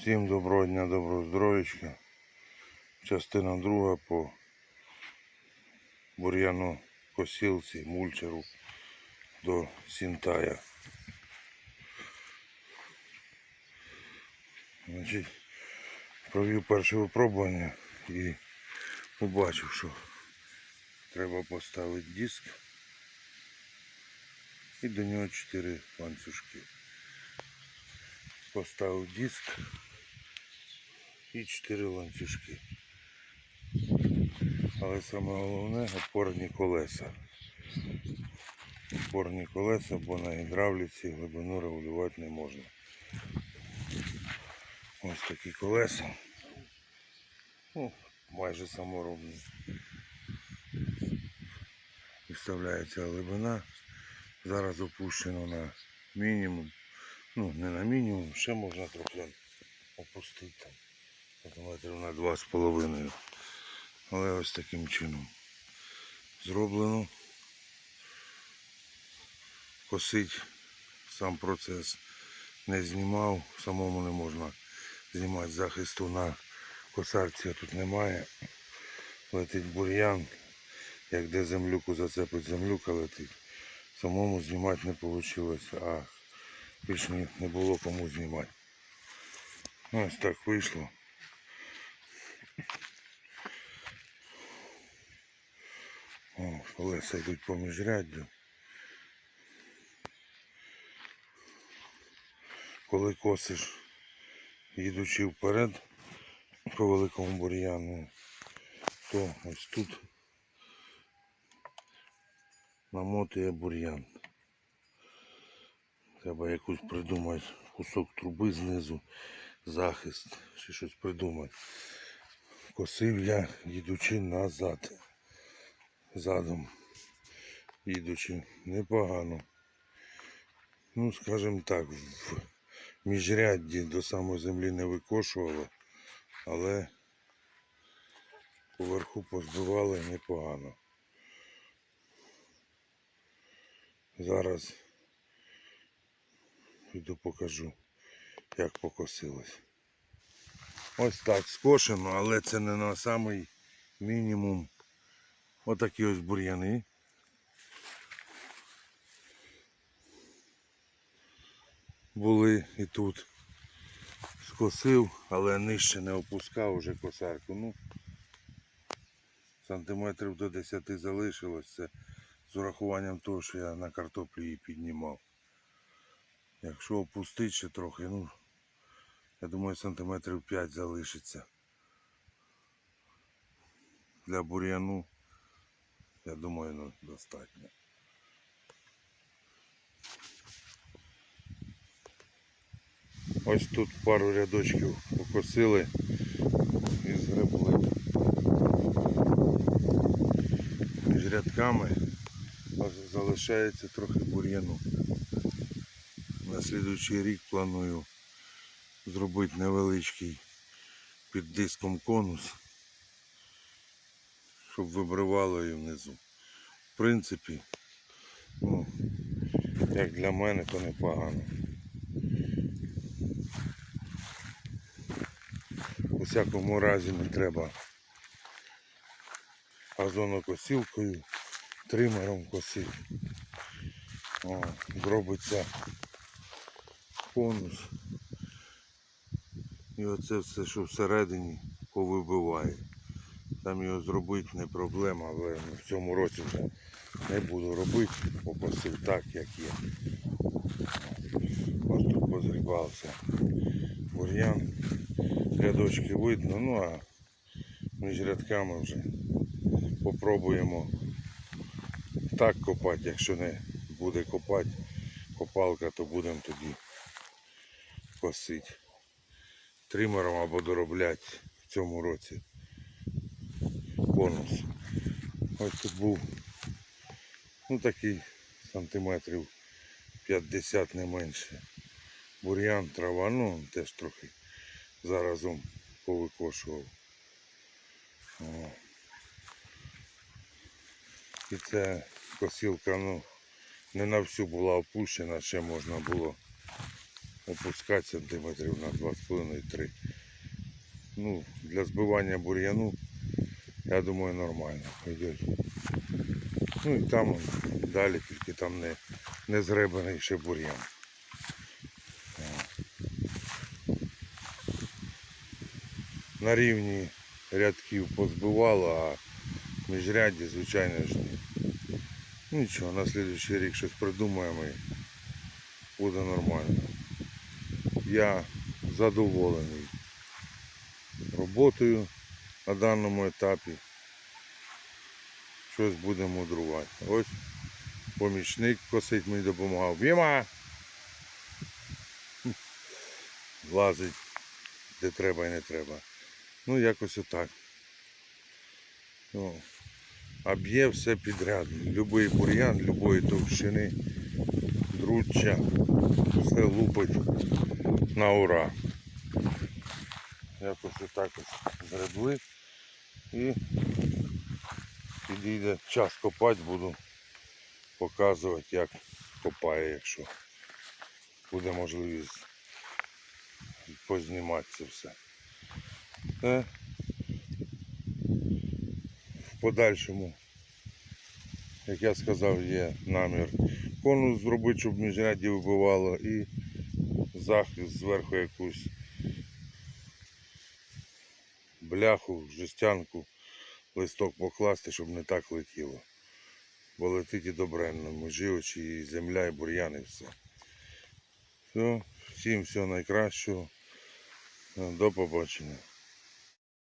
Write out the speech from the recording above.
Всім доброго дня, доброго здоров'ячка. Частина друга по бур'яну косілці, мульчеру до сінтая. Значить, провів перше випробування і побачив, що треба поставити диск і до нього 4 ланцюжки. Поставив диск і 4 ланцюжки. Але саме головне опорні колеса. Опорні колеса, бо на гідравліці глибину регулювати не можна. Ось такі колеса. Ну, майже саморобні. Виставляється глибина. Зараз опущено на мінімум. Ну, не на мінімум, ще можна трохи опустити там. Сантиметрів на два з половиною. Але ось таким чином зроблено. Косить сам процес не знімав, самому не можна знімати захисту на косарці тут немає. Летить бур'ян, як де землюку зацепить землюка летить. Самому знімати не вийшло, а більш ні- не було кому знімати. Ось так вийшло. О, колеса йдуть по міжряддю. Коли косиш, їдучи вперед по великому бур'яну, то ось тут намотує бур'ян. Треба якусь придумати кусок труби знизу, захист, чи щось придумати. Косив я, їдучи назад. Задом їдучи непогано. Ну, скажімо так, в міжрядді до самої землі не викошувало, але поверху позбивали непогано. Зараз піду покажу, як покосилось. Ось так скошено, але це не на самий мінімум. Отакі ось бур'яни. Були і тут. Скосив, але нижче не опускав уже косарку. Ну, сантиметрів до 10 залишилось. Це з урахуванням того, що я на картоплі її піднімав. Якщо опустити ще трохи, ну, я думаю, сантиметрів 5 залишиться. Для бур'яну, я думаю, ну, достатньо. Ось тут пару рядочків покосили і згребли. Між рядками залишається трохи бур'яну. На слідуючий рік планую зробити невеличкий під диском конус, щоб вибривало її внизу. В принципі, ну, як для мене, то непогано. У всякому разі не треба газонокосілкою, тримером косити. О, зробиться конус. І оце все, що всередині повибиває. Там його зробити не проблема, але в цьому році вже не буду робити, покосив так, як є. Ось тут позрібався бур'ян. Рядочки видно, ну а між рядками вже попробуємо так копати, якщо не буде копати копалка, то будемо тоді косити тримером або доробляти в цьому році конус. Ось тут був ну такий сантиметрів 50 не менше. Бур'ян, трава, ну теж трохи заразом повикошував. О. І ця косілка, ну, не на всю була опущена, ще можна було опускати сантиметрів на 2,5-3. Ну, для збивання бур'яну, я думаю, нормально пойдет. Ну і там далі, тільки там не, не згребаний ще бур'ян. На рівні рядків позбивало, а міжряді, звичайно ж ні. Нічого, на слідуючий рік щось придумаємо і буде нормально. Я задоволений роботою на даному етапі. Щось будемо мудрувати. Ось помічник косить мені допомагав. Віма! Лазить де треба і не треба. Ну якось отак. Ну, а б'є все підряд. Любий бур'ян, любої товщини, друччя, все лупить на ура. Якось отак ось згребли і підійде час копати, буду показувати, як копає, якщо буде можливість познімати все. Е, В подальшому, як я сказав, є намір конус зробити, щоб міжряді вибивало і захист зверху якусь бляху, жестянку, листок покласти, щоб не так летіло. Бо летить і добренно, межі очі, і земля, і бур'ян, і все. Все, всім всього найкращого. До побачення.